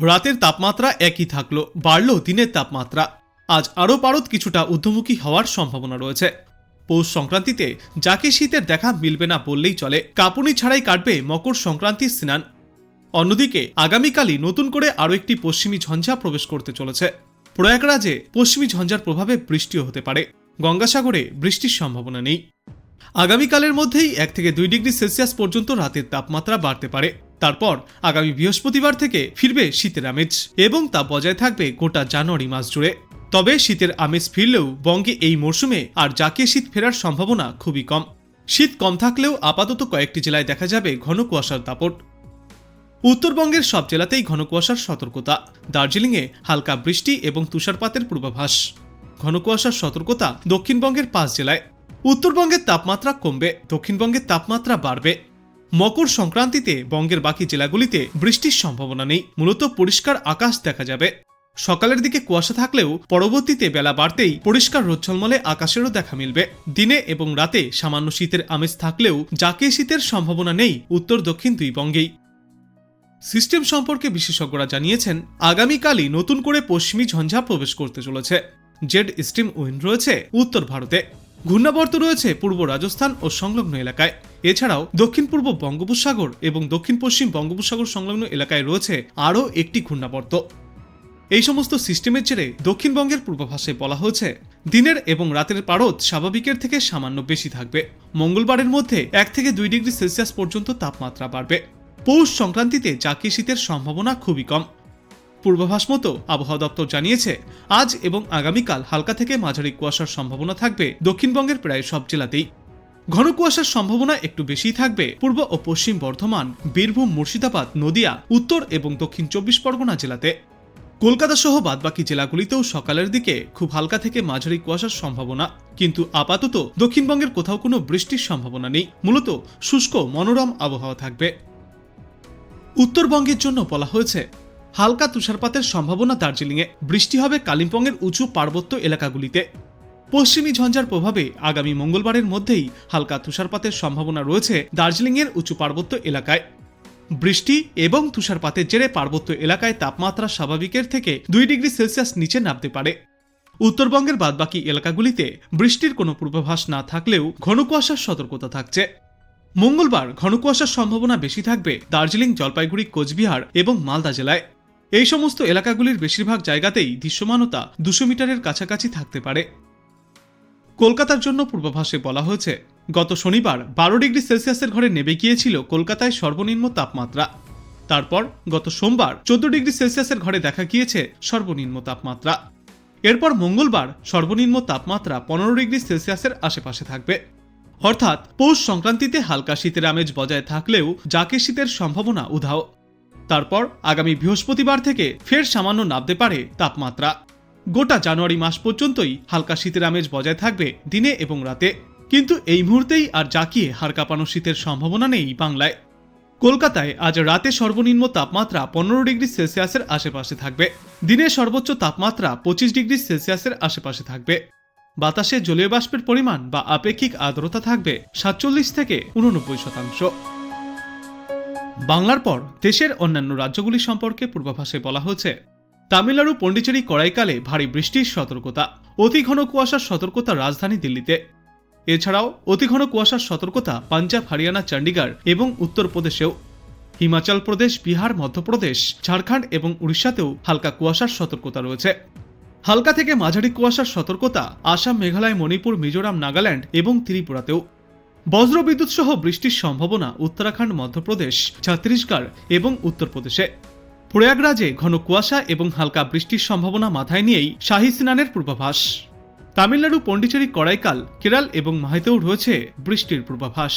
রাতের তাপমাত্রা একই থাকল, বাড়ল দিনের তাপমাত্রা। আজ আরও পারদ কিছুটা ঊর্ধ্বমুখী হওয়ার সম্ভাবনা রয়েছে। পৌষ সংক্রান্তিতে যাকে শীতের দেখা মিলবে না বললেই চলে, কাঁপুনি ছাড়াই কাটবে মকর সংক্রান্তির স্নান। অন্যদিকে আগামীকালই নতুন করে আরও একটি পশ্চিমী ঝঞ্ঝা প্রবেশ করতে চলেছে। প্রয়াগরাজে পশ্চিমী ঝঞ্ঝার প্রভাবে বৃষ্টিও হতে পারে। গঙ্গাসাগরে বৃষ্টির সম্ভাবনা নেই। আগামীকালের মধ্যেই এক থেকে দুই ডিগ্রি সেলসিয়াস পর্যন্ত রাতের তাপমাত্রা বাড়তে পারে। তারপর আগামী বৃহস্পতিবার থেকে ফিরবে শীতের আমেজ এবং তা বজায় থাকবে গোটা জানুয়ারি মাস জুড়ে। তবে শীতের আমেজ ফিরলেও বঙ্গে এই মরশুমে আর জাকিয়ে শীত ফেরার সম্ভাবনা খুবই কম। শীত কম থাকলেও আপাতত কয়েকটি জেলায় দেখা যাবে ঘন কুয়াশার দাপট। উত্তরবঙ্গের সব জেলাতেই ঘন কুয়াশার সতর্কতা। দার্জিলিংয়ে হালকা বৃষ্টি এবং তুষারপাতের পূর্বাভাস। ঘন কুয়াশার সতর্কতা দক্ষিণবঙ্গের পাঁচ জেলায়। উত্তরবঙ্গের তাপমাত্রা কমবে, দক্ষিণবঙ্গের তাপমাত্রা বাড়বে। মকর সংক্রান্তিতে বঙ্গের বাকি জেলাগুলিতে বৃষ্টির সম্ভাবনা নেই, মূলত পরিষ্কার আকাশ দেখা যাবে। সকালের দিকে কুয়াশা থাকলেও পরবর্তীতে বেলা বাড়তেই পরিষ্কার রোজ্জলমলে আকাশেরও দেখা মিলবে। দিনে এবং রাতে সামান্য শীতের আমেজ থাকলেও যাকে শীতের সম্ভাবনা নেই, উত্তর দক্ষিণ দুই বঙ্গেই। সিস্টেম সম্পর্কে বিশেষজ্ঞরা জানিয়েছেন, আগামীকালই নতুন করে পশ্চিমী ঝঞ্ঝা প্রবেশ করতে চলেছে। জেড স্টিম উইন্ড রয়েছে উত্তর ভারতে। ঘূর্ণাবর্ত রয়েছে পূর্ব রাজস্থান ও সংলগ্ন এলাকায়। এছাড়াও দক্ষিণ পূর্ব বঙ্গোপসাগর এবং দক্ষিণ পশ্চিম বঙ্গোপসাগর সংলগ্ন এলাকায় রয়েছে আরও একটি ঘূর্ণাবর্ত। এই সমস্ত সিস্টেমের জেরে দক্ষিণবঙ্গের পূর্বাভাসে বলা হয়েছে, দিনের এবং রাতের পারদ স্বাভাবিকের থেকে সামান্য বেশি থাকবে। মঙ্গলবারের মধ্যে এক থেকে দুই ডিগ্রি সেলসিয়াস পর্যন্ত তাপমাত্রা বাড়বে। পৌষ সংক্রান্তিতে জাকিয়ে শীতের সম্ভাবনা খুবই কম। পূর্বাভাস মতো আবহাওয়া দপ্তর জানিয়েছে, আজ এবং আগামীকাল হালকা থেকে মাঝারি কুয়াশার সম্ভাবনা থাকবে। দক্ষিণবঙ্গের প্রায় সব জেলাতেই ঘন কুয়াশার সম্ভাবনা একটু বেশিই থাকবে। পূর্ব ও পশ্চিম বর্ধমান, বীরভূম, মুর্শিদাবাদ, নদিয়া, উত্তর এবং দক্ষিণ চব্বিশ পরগনা জেলাতে। কলকাতা সহ বাদবাকি জেলাগুলিতেও সকালের দিকে খুব হালকা থেকে মাঝারি কুয়াশার সম্ভাবনা। কিন্তু আপাতত দক্ষিণবঙ্গের কোথাও কোনো বৃষ্টির সম্ভাবনা নেই। মূলত শুষ্ক, মনোরম আবহাওয়া থাকবে। উত্তরবঙ্গের জন্য বলা হয়েছে হালকা তুষারপাতের সম্ভাবনা দার্জিলিংয়ে। বৃষ্টি হবে কালিম্পংয়ের উঁচু পার্বত্য এলাকাগুলিতে। পশ্চিমী ঝঞ্ঝার প্রভাবে আগামী মঙ্গলবারের মধ্যেই হালকা তুষারপাতের সম্ভাবনা রয়েছে দার্জিলিংয়ের উঁচু পার্বত্য এলাকায়। বৃষ্টি এবং তুষারপাতের জেরে পার্বত্য এলাকায় তাপমাত্রা স্বাভাবিকের থেকে দুই ডিগ্রি সেলসিয়াস নিচে নামতে পারে। উত্তরবঙ্গের বাদবাকি এলাকাগুলিতে বৃষ্টির কোনো পূর্বাভাস না থাকলেও ঘন কুয়াশার সতর্কতা থাকছে। মঙ্গলবার ঘন কুয়াশার সম্ভাবনা বেশি থাকবে দার্জিলিং, জলপাইগুড়ি, কোচবিহার এবং মালদা জেলায়। এই সমস্ত এলাকাগুলির বেশিরভাগ জায়গাতেই দৃশ্যমানতা দুশো মিটারের কাছাকাছি থাকতে পারে। কলকাতার জন্য পূর্বাভাসে বলা হয়েছে, গত শনিবার বারো ডিগ্রি সেলসিয়াসের ঘরে নেমে গিয়েছিল কলকাতায় সর্বনিম্ন তাপমাত্রা। তারপর গত সোমবার চোদ্দ ডিগ্রি সেলসিয়াসের ঘরে দেখা গিয়েছে সর্বনিম্ন তাপমাত্রা। এরপর মঙ্গলবার সর্বনিম্ন তাপমাত্রা পনেরো ডিগ্রি সেলসিয়াসের আশেপাশে থাকবে। অর্থাৎ পৌষ সংক্রান্তিতে হালকা শীতের আমেজ বজায় থাকলেও যাকে শীতের সম্ভাবনা উধাও। তারপর আগামী বৃহস্পতিবার থেকে ফের সামান্য নামতে পারে তাপমাত্রা। গোটা জানুয়ারি মাস পর্যন্তই হালকা শীতের আমেজ বজায় থাকবে দিনে এবং রাতে। কিন্তু এই মুহূর্তেই আর জাকিয়ে হাড় কাঁপানো শীতের সম্ভাবনা নেই বাংলায়। কলকাতায় আজ রাতে সর্বনিম্ন তাপমাত্রা পনেরো ডিগ্রি সেলসিয়াসের আশেপাশে থাকবে। দিনে সর্বোচ্চ তাপমাত্রা পঁচিশ ডিগ্রি সেলসিয়াসের আশেপাশে থাকবে। বাতাসে জলীয় বাষ্পের পরিমাণ বা আপেক্ষিক আর্দ্রতা থাকবে সাতচল্লিশ থেকে উননব্বই শতাংশ। বাংলার পর দেশের অন্যান্য রাজ্যগুলি সম্পর্কে পূর্বাভাসে বলা হয়েছে, তামিলনাড়ু পন্ডিচেরি কড়াইকালে ভারী বৃষ্টির সতর্কতা, অতি ঘন কুয়াশার সতর্কতা রাজধানী দিল্লিতে। এছাড়াও, অতি ঘন কুয়াশার সতর্কতা পাঞ্জাব, হরিয়ানা, চণ্ডীগড় এবং উত্তরপ্রদেশেও। হিমাচল প্রদেশ, বিহার, মধ্যপ্রদেশ, ঝাড়খণ্ড এবং উড়িষ্যাতেও হালকা কুয়াশার সতর্কতা রয়েছে। হালকা থেকে মাঝারি কুয়াশার সতর্কতা আসাম, মেঘালয়, মণিপুর, মিজোরাম, নাগাল্যান্ড এবং ত্রিপুরাতেও। বজ্রবিদ্যুৎ সহ বৃষ্টির সম্ভাবনা উত্তরাখণ্ড, মধ্যপ্রদেশ, ছত্তিশগড় এবং উত্তরপ্রদেশে। প্রয়াগরাজে ঘন কুয়াশা এবং হালকা বৃষ্টির সম্ভাবনা মাথায় নিয়েই শাহী স্নানের পূর্বাভাস। তামিলনাড়ু পণ্ডিচেরি কড়াইকাল কেরাল এবং মাহিতেও রয়েছে বৃষ্টির পূর্বাভাস।